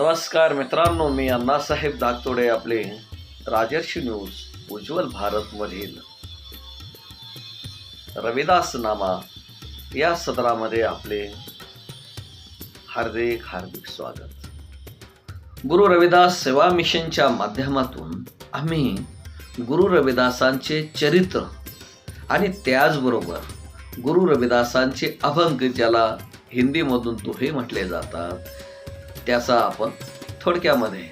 नमस्कार मित्रांनो मी अण्णासाहेब दागतोडे आपले राजर्षी न्यूज उज्ज्वल भारतमधील. रविदास नामा या सदरामध्ये आपले हार्दिक हार्दिक स्वागत. गुरु रविदास सेवा मिशनच्या माध्यमातून आम्ही गुरु रविदासांचे चरित्र आणि त्याचबरोबर गुरु रविदासांचे अभंग ज्याला हिंदीमधून दोहे म्हटले जातात त्याचा आपण थोडक्यामध्ये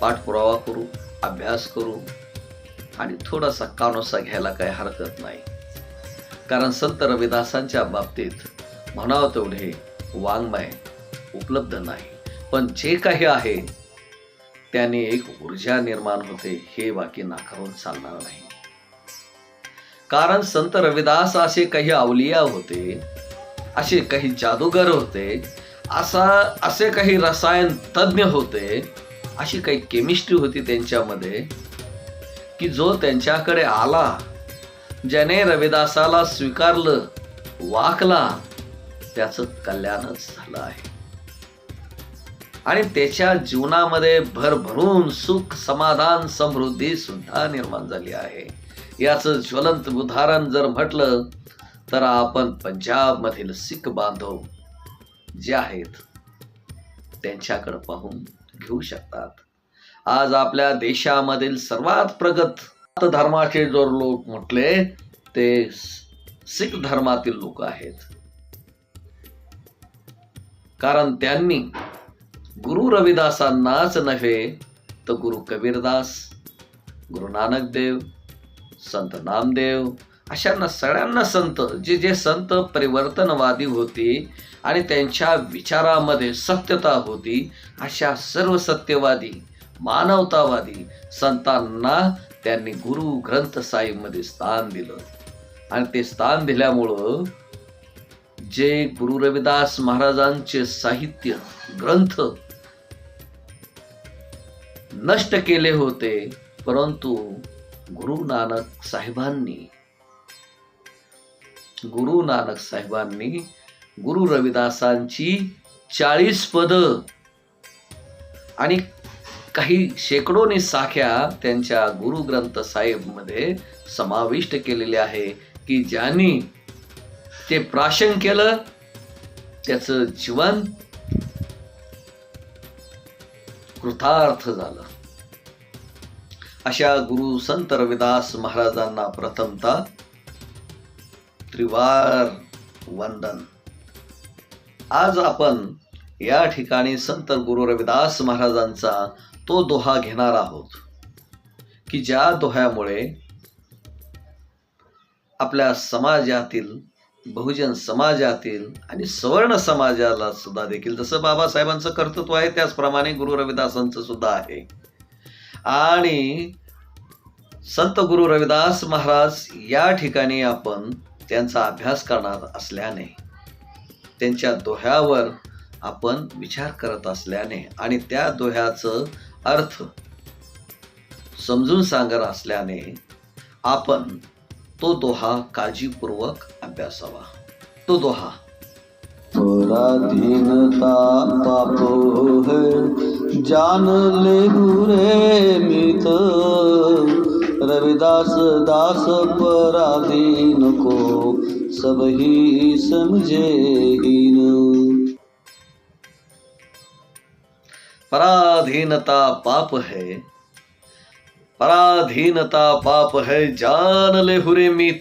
पाठपुरावा करू अभ्यास करू आणि थोडासा कानोसा घ्यायला काही हरकत नाही. कारण संत रविदासांच्या बाबतीत म्हणावं तेवढे वाङ्मय उपलब्ध नाही. पण जे काही आहे त्याने एक ऊर्जा निर्माण होते हे बाकी नाकारून चालणार नाही. कारण संत रविदास असे काही अवलिया होते असे काही जादूगर होते असा असे काही रसायन तज्ज्ञ होते अशी काही केमिस्ट्री होती त्यांच्यामध्ये की जो त्यांच्याकडे आला ज्याने रविदासाला स्वीकारलं वाकला त्याचं कल्याणच झालं आहे. आणि त्याच्या जीवनामध्ये भरभरून सुख समाधान समृद्धी सुद्धा निर्माण झाली आहे. याचं ज्वलंत उदाहरण जर म्हटलं तर आपण पंजाबमधील सिख बांधव जे आहेत त्यांच्याकडे पाहून घेऊ शकतात. आज आपल्या देशामधील सर्वात प्रगत धर्माचे जो लोक म्हटले ते सिख धर्मातील लोक आहेत. कारण त्यांनी गुरु रविदासांनाच नव्हे तर गुरु कबीरदास गुरु नानक देव संत नामदेव अशांना सगळ्यांना संत जे जे संत परिवर्तनवादी होती आणि त्यांच्या विचारामध्ये सत्यता होती. अशा सर्व सत्यवादी मानवतावादी संतांना त्यांनी गुरु ग्रंथ साहिबमध्ये स्थान दिलं. आणि ते स्थान दिल्यामुळं जे गुरु रविदास महाराजांचे साहित्य ग्रंथ नष्ट केले होते परंतु गुरु नानक साहेबांनी गुरु नानक साहेबांनी गुरु रविदासांची चाळीस पद आणि काही शेकडोनी साख्या त्यांच्या गुरु ग्रंथ साहेबमध्ये समाविष्ट केलेले आहे की ज्यांनी ते प्राशन केलं त्याचं जीवन कृतार्थ झालं. अशा गुरु संत रविदास महाराजांना प्रथमता त्रिवार वंदन. आज आपण या ठिकाणी संत गुरु रविदास महाराजांचा तो दोहा घेणार आहोत. की ज्या दोह्यामुळे आपल्या समाजातील बहुजन समाजातील आणि सवर्ण समाजाला सुद्धा देखील जसं बाबासाहेबांचं कर्तृत्व आहे त्याचप्रमाणे गुरु रविदासांचं सुद्धा आहे. आणि संत गुरु रविदास महाराज या ठिकाणी आपण त्यांचा अभ्यास करणार असल्याने त्यांच्या दोह्यावर आपण विचार करत असल्याने आणि त्या दोह्याचं अर्थ समजून सांगत असल्याने आपण तो दोहा काळजीपूर्वक अभ्यासावा. तो दोहा पराधीनता पाप है जान ले गुरे मित। रविदास दास पराधीन को सब ही समझे हीन पराधीनता पाप है, पराधीनता पाप है, जान ले हुरे मीत।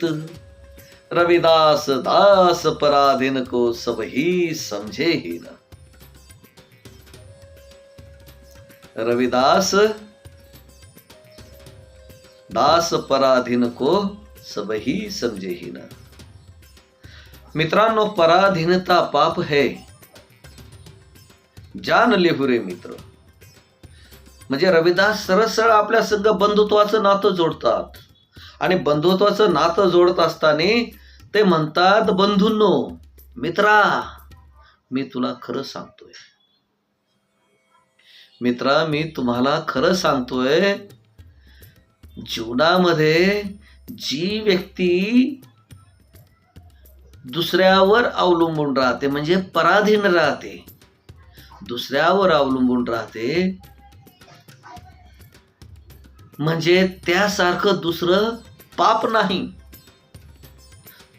रविदास दास पराधीन को सब ही समझे ही न। रविदास दास पराधीन को सब ही समझे ही न। मित्रांनो पराधीनता पाप है. जान लेहुरे मित्र. म्हणजे रविदास सरळ सरळ आपल्या सगळं बंधुत्वाचं नातं जोडतात. आणि बंधुत्वाचं नातं जोडत असताना ते म्हणतात बंधूंनो मित्रा मी तुला खरं सांगतोय. मित्रा मी तुम्हाला खरं सांगतोय जीवनामध्ये जी व्यक्ती दुसऱ्यावर अवलंबून राहते म्हणजे पराधीन राहते. दुसऱ्यावर अवलंबून राहते म्हणजे त्यासारखं दुसरं पाप नाही.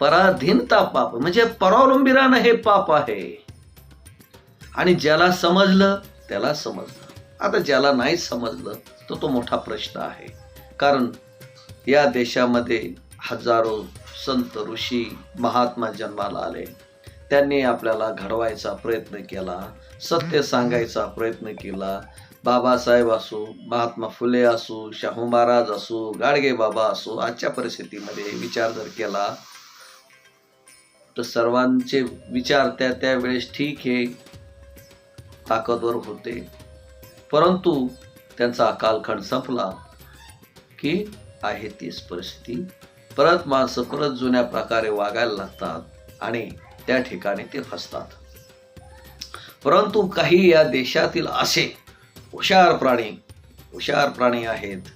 पराधीनता पाप म्हणजे परावलंबी राहणं हे पाप आहे. आणि ज्याला समजलं त्याला समजलं. आता ज्याला नाही समजलं तर तो मोठा प्रश्न आहे. कारण या देशामध्ये हजारो संत ऋषी महात्मा जन्माला आले. त्यांनी आपल्याला घडवायचा प्रयत्न केला सत्य सांगायचा प्रयत्न केला. बाबासाहेब असो महात्मा फुले असो शाहू महाराज असो गाडगे बाबा असो आजच्या परिस्थितीमध्ये विचार जर केला तर सर्वांचे विचार त्या त्यावेळेस ठीक हे ताकदवर होते. परंतु त्यांचा कालखंड संपला की आहे तीच परिस्थिती. परत माणसं परत जुन्या प्रकारे वागायला लागतात आणि त्या ठिकाणी ते फसतात परंतु काही या देशातील असे हुशार प्राणी हुशार प्राणी आहेत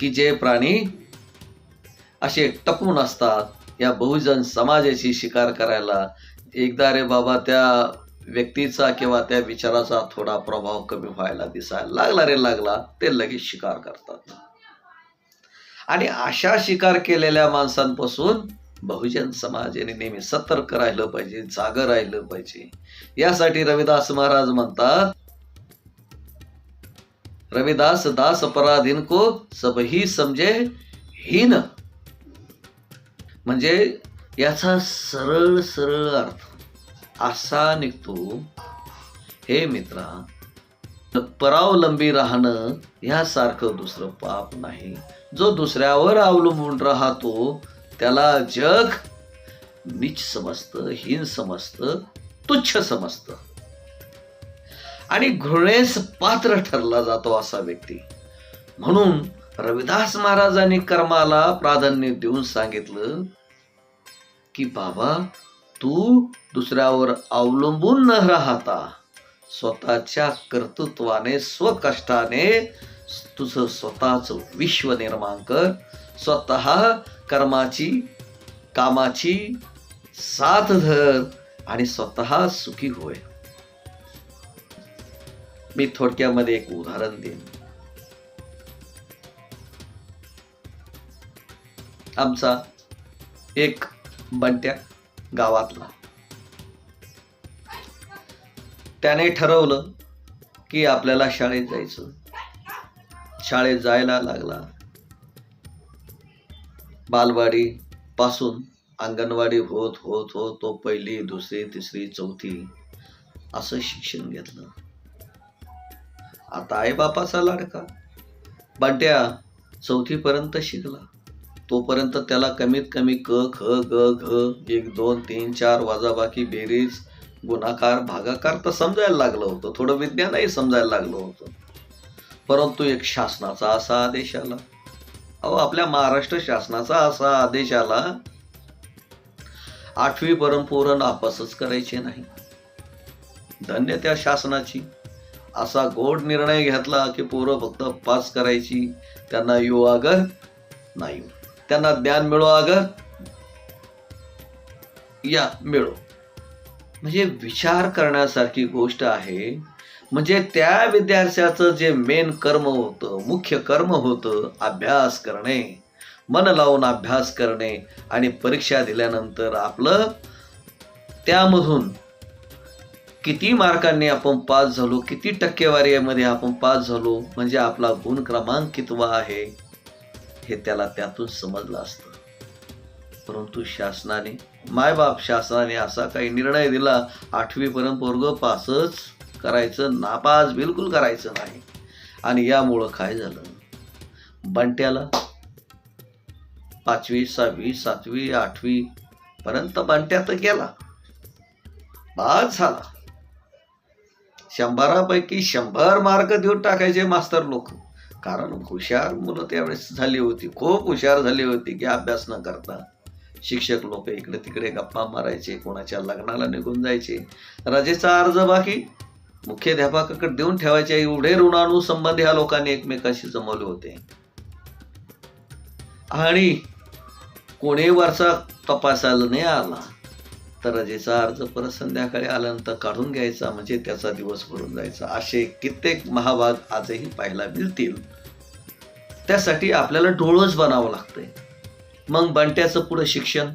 की जे प्राणी असे टपून असतात या बहुजन समाजाची शिकार करायला एकदा रे बाबा त्या व्यक्तीचा किंवा त्या विचाराचा थोडा प्रभाव कमी व्हायला दिसायला लागला रे लागला ते लगेच शिकार करतात. आणि अशा शिकार केलेल्या माणसांपासून बहुजन समाजाने नेहमी सतर्क राहिलं पाहिजे जाग राहिलं पाहिजे. यासाठी रविदास महाराज म्हणतात रविदास दास पराधीन को सबही समजे हीन. म्हणजे याचा सरळ सरळ अर्थ असा निघतो हे मित्रा परावलंबी राहणं ह्यासारखं दुसरं पाप नाही. जो दुसऱ्यावर अवलंबून राहतो त्याला जग नीच समजतं हीन समजतं तुच्छ समजतं. आणि घृणेस पात्र ठरला जातो असा व्यक्ती. म्हणून रविदास महाराजांनी कर्माला प्राधान्य देऊन सांगितलं की बाबा तू दुसऱ्यावर अवलंबून न राहता स्वतःच्या कर्तृत्वाने स्वकष्टाने तुझं स्वतःच विश्व निर्माण कर. स्वतः कर्माची कामाची साथ धर आणि स्वतः सुखी होय. मी थोडक्यामध्ये एक उदाहरण देईन. आमचा एक बंट्या गावातला. त्याने ठरवलं की आपल्याला शाळेत जायचं. शाळेत जायला लागला. बालवाडी पासून अंगणवाडी होत होत होत तो पहिली दुसरी तिसरी चौथी असं शिक्षण घेतलं. आता आई बापाचा लाडका. बंट्या चौथीपर्यंत शिकला. तोपर्यंत त्याला कमीत कमी क ख ग घ एक दोन तीन चार वाजाबाकी बेरीज गुणाकार भागाकार तर समजायला लागलं होतं. थोडं विज्ञानही समजायला लागलं होतं. परंतु एक शासनाचा असा आदेश आला. अहो आपल्या महाराष्ट्र शासनाचा असा आदेश आला आठवी पर्यंत नापासच करायचे नाही. धन्य त्या शासनाची. असा गोड निर्णय घेतला की पोरं फक्त पास करायची त्यांना येऊ अगर नाही. त्यांना ज्ञान मिळो अगर या मिळो. म्हणजे विचार करण्यासारखी गोष्ट आहे. म्हणजे त्या विद्यार्थ्याचं जे मेन कर्म होतं मुख्य कर्म होतं अभ्यास करणे. मन लावून अभ्यास करणे आणि परीक्षा दिल्यानंतर आपलं त्यामधून किती मार्कांनी आपण पास झालो किती टक्केवारीमध्ये आपण पास झालो म्हणजे आपला गुण क्रमांक कितवा आहे हे त्याला त्यातून समजलं असतं. परंतु शासनाने मायबाप शासनाने असा काही निर्णय दिला आठवीपर्यंत वर्ग पासच करायचं नापास बिलकुल करायचं नाही. आणि यामुळं काय झालं? बंट्याला पाचवी सहावी सातवी आठवी पर्यंत बंट्यात गेला. बाद झाला. शंभरापैकी शंभर मार्क देऊन टाकायचे मास्तर लोक. कारण हुशार मुलं त्यावेळेस झाली होती. खूप हुशार झाली होती की अभ्यास न करता शिक्षक लोक इकडे तिकडे गप्पा मारायचे कोणाच्या लग्नाला निघून जायचे. रजेचा अर्ज बाकी. मुख्याध्यापकाकडे देऊन ठेवायचे एवढे ऋणानुसंबंध ह्या लोकांनी एकमेकांशी जमवले होते. आणि कोणी वरचा तपासायला नाही आला तर रजेचा अर्ज परत संध्याकाळी आल्यानंतर काढून घ्यायचा म्हणजे त्याचा दिवस भरून जायचा. असे कित्येक महाभाग आजही पाहायला मिळतील. त्यासाठी आपल्याला डोळस बनावं लागतंय. मग बंट्याचं पुढं शिक्षण?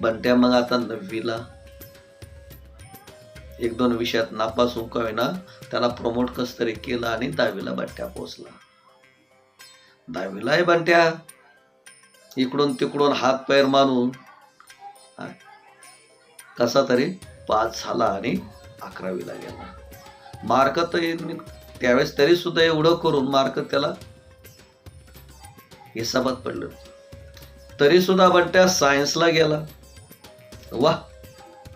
बंट्या मग आता नववीला. एक दोन विषयात नापास होऊन का होईना त्याला प्रमोट कस तरी केलं आणि दहावीला बंट्या पोचला दहावीलाही बंट्या. इकडून तिकडून हात पैर मानून कसा तरी पास झाला आणि अकरावीला गेला. मार्क तर त्यावेळेस तरी सुद्धा एवढं करून मार्क त्याला हिसाबात पडलं. तरी सुद्धा बंट्या सायन्सला गेला. वा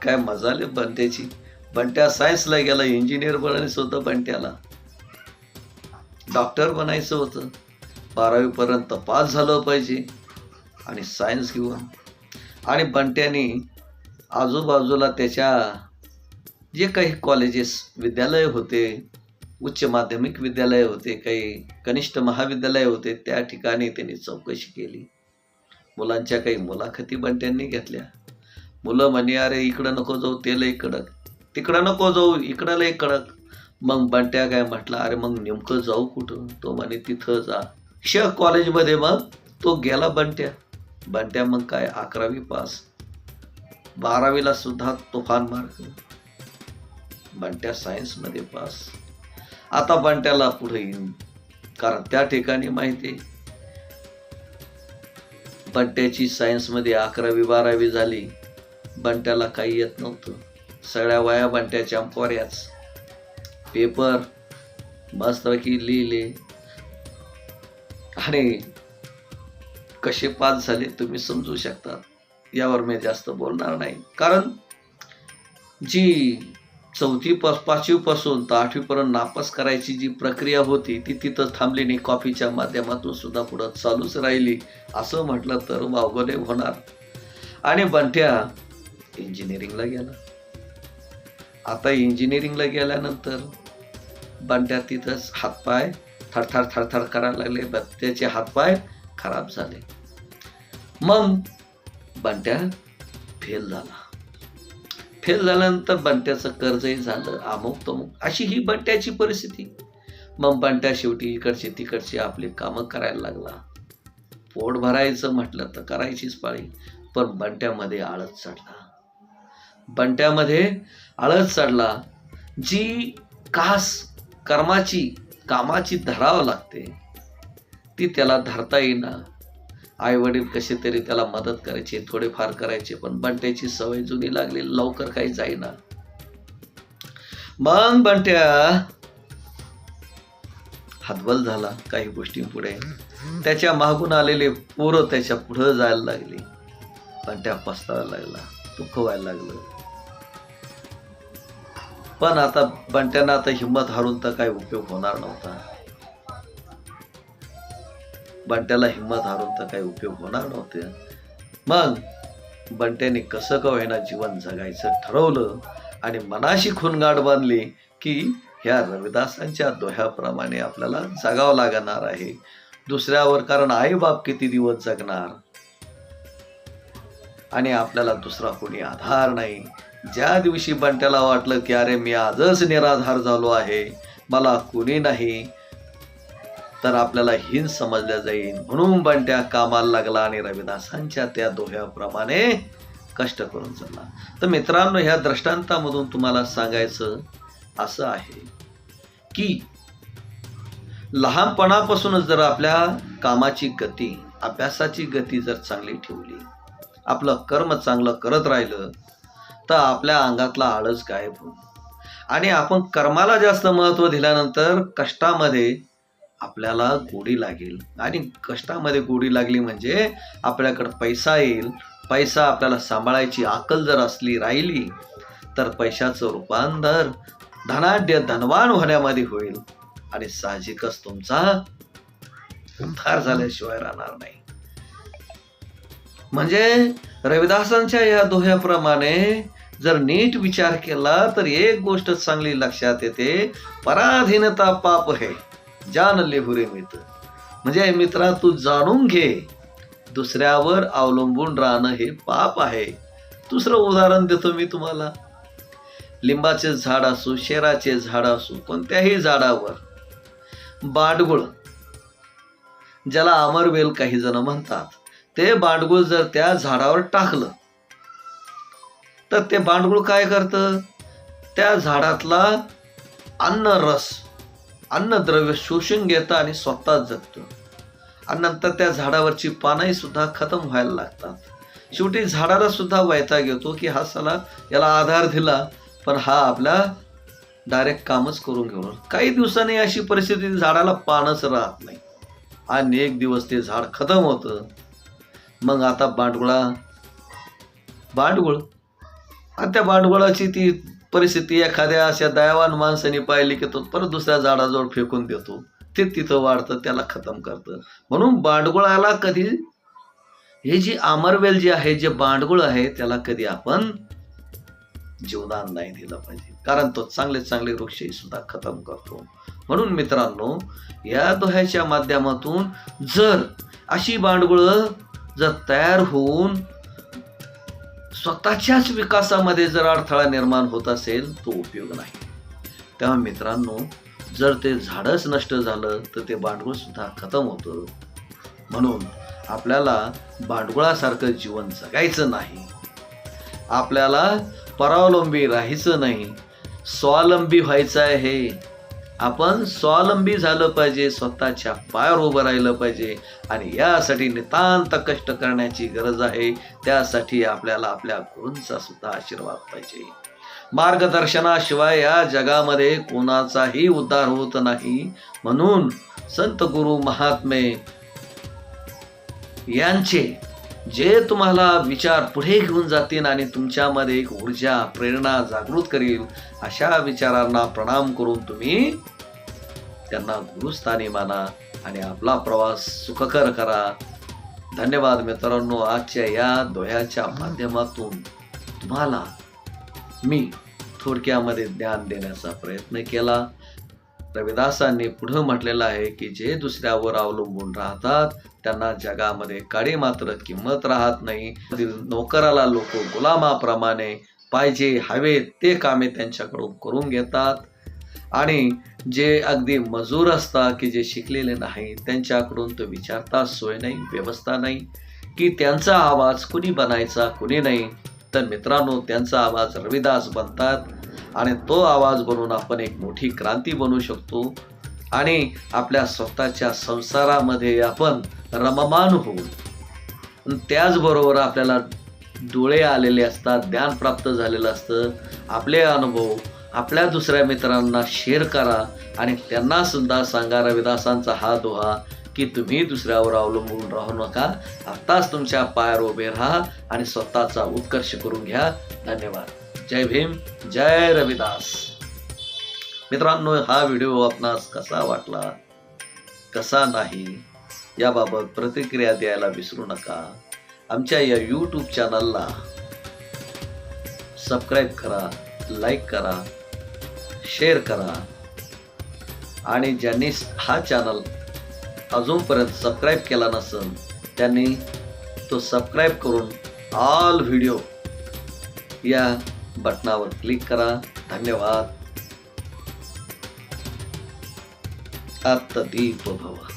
काय मजा आली बंट्याची. बंट्या सायन्सला गेला इंजिनियर बनायचं होतं बंट्याला डॉक्टर बनायचं होतं. बारावीपर्यंत पास झालं पाहिजे. आणि सायन्स घेऊन. आणि बंट्याने आजूबाजूला त्याच्या जे काही कॉलेजेस विद्यालय होते उच्च माध्यमिक विद्यालय होते काही कनिष्ठ महाविद्यालय होते त्या ठिकाणी त्यांनी चौकशी केली. मुलांच्या काही मुलाखती बंट्यांनी घेतल्या. मुलं म्हणे अरे इकडं नको जाऊ ते इकडं. तिकडं नको जाऊ इकडं लय कडक. मग बंट्या काय म्हटलं अरे मग नेमकं जाऊ कुठं? तो म्हणे तिथं जा. श कॉलेजमध्ये मग तो गेला बंट्या. बंट्या मग काय अकरावी पास. बारावीला सुद्धा तुफान मार्क बंट्या सायन्समध्ये पास. आता बंट्याला पुढे येईन कारण त्या ठिकाणी माहिती आहे, बंट्याची सायन्समध्ये अकरावी बारावी झाली. बंट्याला काही येत नव्हतं. सगळ्या वया बंट्याच्या पोऱ्याच पेपर मस्तपैकी की लिहिले. आणि कसे पास झाले तुम्ही समजू शकता. यावर मी जास्त बोलणार नाही. कारण जी चौथी पास पाचवीपासून तर आठवीपर्यंत नापास करायची जी प्रक्रिया होती ती तिथं थांबली नाही. कॉफीच्या माध्यमातून सुद्धा पुढं चालूच राहिली. असं म्हटलं तर वावगले होणार. आणि बंट्या इंजिनिअरिंगला गेला. आता इंजिनिअरिंगला गेल्यानंतर बंट्या तिथंच हातपाय थरथर थरथर करायला लागले. ब- हातपाय खराब झाले. मग बंट्या फेल झाला. फेल झाल्यानंतर बंट्याचं कर्जही झालं. अमुक तमुक. अशी ही बंट्याची परिस्थिती. मग बंट्या शेवटी इकडचे तिकडचे आपले कामं करायला लागला. पोट भरायचं म्हटलं तर करायचीच पाळी. पण बंट्यामध्ये आळस चढला. बंट्यामध्ये आळस चढला जी कास कर्माची कामाची धरावं लागते ती त्याला धरता येईना. आई वडील कसे तरी त्याला मदत करायचे थोडेफार करायचे पण बंट्याची सवय जुनी लागली लवकर काही जाईना. मग बंट्या हातबल झाला काही गोष्टींपुढे. त्याच्या मागून आलेले पोरं त्याच्या पुढं जायला लागली. बंट्या पस्तावायला लागला दुःख व्हायला लागलं. पण आता बंट्यांना आता हिंमत हारून तर काही उपयोग होणार नव्हता. बंट्याला हिंमत हारून तर काही उपयोग होणार नव्हते. मग बंट्याने कसं का होईना जीवन जगायचं ठरवलं आणि मनाशी खूनगाठ बांधली की ह्या रविदासांच्या दोह्याप्रमाणे आपल्याला जगावं लागणार आहे. दुसऱ्यावर कारण आई बाप किती दिवस जगणार? आणि आपल्याला दुसरा कोणी आधार नाही. ज्या दिवशी बंट्याला वाटलं की अरे मी आजच निराधार झालो आहे मला कुणी नाही तर आपल्याला हिन समजल्या जाईल. म्हणून बंट्या कामाला लागला आणि रविदासांच्या त्या दोह्याप्रमाणे कष्ट करून चालला. तर मित्रांनो ह्या दृष्टांतामधून तुम्हाला सांगायचं असं आहे की लहानपणापासूनच जर आपल्या कामाची गती अभ्यासाची गती जर चांगली ठेवली आपलं कर्म चांगलं करत राहिलं तर आपल्या अंगातला आळस गायब होईल आणि आपण कर्माला जास्त महत्त्व दिल्यानंतर कष्टामध्ये आपल्याला गोडी लागेल. आणि कष्टामध्ये गोडी लागली म्हणजे आपल्याकडं पैसा येईल. पैसा आपल्याला सांभाळायची अकल जर असली राहिली तर पैशाचं रूपांतर धनाढ्य धनवान होण्यामध्ये होईल. आणि साहजिकच तुमचा उद्धार झाल्याशिवाय राहणार नाही. म्हणजे रविदासांच्या या दोह्याप्रमाणे जर नीट विचार केला तर एक गोष्ट चांगली लक्षात येते पराधीनता पाप है जान लेहुरे मित्र. म्हणजे मित्रा तू जाणून घे दुसऱ्यावर अवलंबून राहणं हे पाप आहे. दुसरं उदाहरण देतो मी तुम्हाला. लिंबाचे झाड असो शेराचे झाड असो कोणत्याही झाडावर बाडगुळ ज्याला अमरवेल काही जण म्हणतात ते बाडगुळ जर त्या झाडावर टाकलं तर ते बांडगुळ काय करतं? त्या झाडातला अन्न रस अन्नद्रव्य शोषून घेतं आणि स्वतःच जगतं. आणि नंतर त्या झाडावरची पानंही सुद्धा खतम व्हायला लागतात. शेवटी झाडाला सुद्धा वैताग येतो की हा सला याला आधार दिला पण हा आपला डायरेक्ट कामच करून घेऊन काही दिवसांनी अशी परिस्थिती झाडाला पानच राहत नाही. आणि एक दिवस ते झाड खतम होतं. मग आता बांडगुळा बांडगुळ आणि त्या भांडवळाची ती परिस्थिती एखाद्या अशा दयावान माणसाने पाहिली की तो परत दुसऱ्या झाडाजवळ फेकून देतो. ते तिथं वाढतं त्याला खतम करतं. म्हणून बांडगुळाला कधी हे जी आमरवेल जी आहे जे बांडगुळ आहे त्याला कधी आपण जीवदान नाही दिलं पाहिजे. कारण तो चांगले चांगले वृक्षही सुद्धा खतम करतो. म्हणून मित्रांनो या दोह्याच्या माध्यमातून जर अशी बांडगुळं जर तयार होऊन स्वतःच्याच विकासामध्ये जर अडथळा निर्माण होत असेल तो उपयोग नाही. तेव्हा मित्रांनो जर ते झाडच नष्ट झालं तर ते बांडगुळ सुद्धा खतम होतं. म्हणून आपल्याला भांडवळासारखं जीवन जगायचं नाही. आपल्याला परावलंबी राहायचं नाही. स्वावलंबी व्हायचं आहे आपण स्वावलंबी झालं पाहिजे स्वतःच्या पायावर उभं राहिलं पाहिजे आणि यासाठी नितांत कष्ट करण्याची गरज आहे. त्यासाठी आपल्याला आपल्या गुरूंचा सुद्धा आशीर्वाद पाहिजे. मार्गदर्शनाशिवाय या जगामध्ये कोणाचाही उद्धार होत नाही. म्हणून संत गुरु महात्मे यांचे जे तुम्हाला विचार पुढे घेऊन जातील आणि तुमच्यामध्ये एक ऊर्जा प्रेरणा जागृत करील अशा विचारांना प्रणाम करून तुम्ही त्यांना गुरुस्थानी माना आणि आपला प्रवास सुखकर करा. धन्यवाद मित्रांनो आजच्या या दोह्याच्या माध्यमातून तुम्हाला मी थोडक्यामध्ये ज्ञान देण्याचा प्रयत्न केला. रविदासांनी पुढं म्हटलेलं आहे की जे दुसऱ्यावर अवलंबून राहतात त्यांना जगामध्ये काळी मात्र किंमत राहत नाही. नोकराला लोक गुलामाप्रमाणे पाहिजे हवे ते कामे त्यांच्याकडून करून घेतात. आणि जे अगदी मजूर असतात की जे शिकलेले नाही त्यांच्याकडून तो विचारता सोय नाही व्यवस्था नाही. की त्यांचा आवाज कुणी बनायचा कुणी नाही. तर मित्रांनो त्यांचा आवाज रविदास बनतात. आणि तो आवाज बनवून आपण एक मोठी क्रांती बनवू शकतो. आणि आपल्या स्वतःच्या संसारामध्ये आपण रममान होऊ. त्याचबरोबर आपल्याला डोळे आलेले असतात ज्ञान प्राप्त झालेलं असतं. आपले अनुभव आपल्या दुसऱ्या मित्रांना शेअर करा आणि त्यांना सुद्धा सांगा रविदासांचा हा दोहा की तुम्ही दुसऱ्यावर अवलंबून राहू नका. आत्ताच तुमच्या पायावर उभे राहा आणि स्वतःचा उत्कर्ष करून घ्या. धन्यवाद. जय भीम जय रविदास. मित्रांनो हा व्हिडिओ आपणास कसा वाटला? कसा नाही? याबाबत प्रतिक्रिया द्यायला विसरू नका. आमच्या या यूट्यूब चॅनलला सबस्क्राईब करा लाईक करा शेअर करा. आणि ज्यांनी हा चॅनल अजूनपर्यंत सबस्क्राईब केला नसेल त्यांनी तो सबस्क्राईब करून ऑल व्हिडिओ या बटनावर क्लिक करा. धन्यवाद. आत्तदीप भव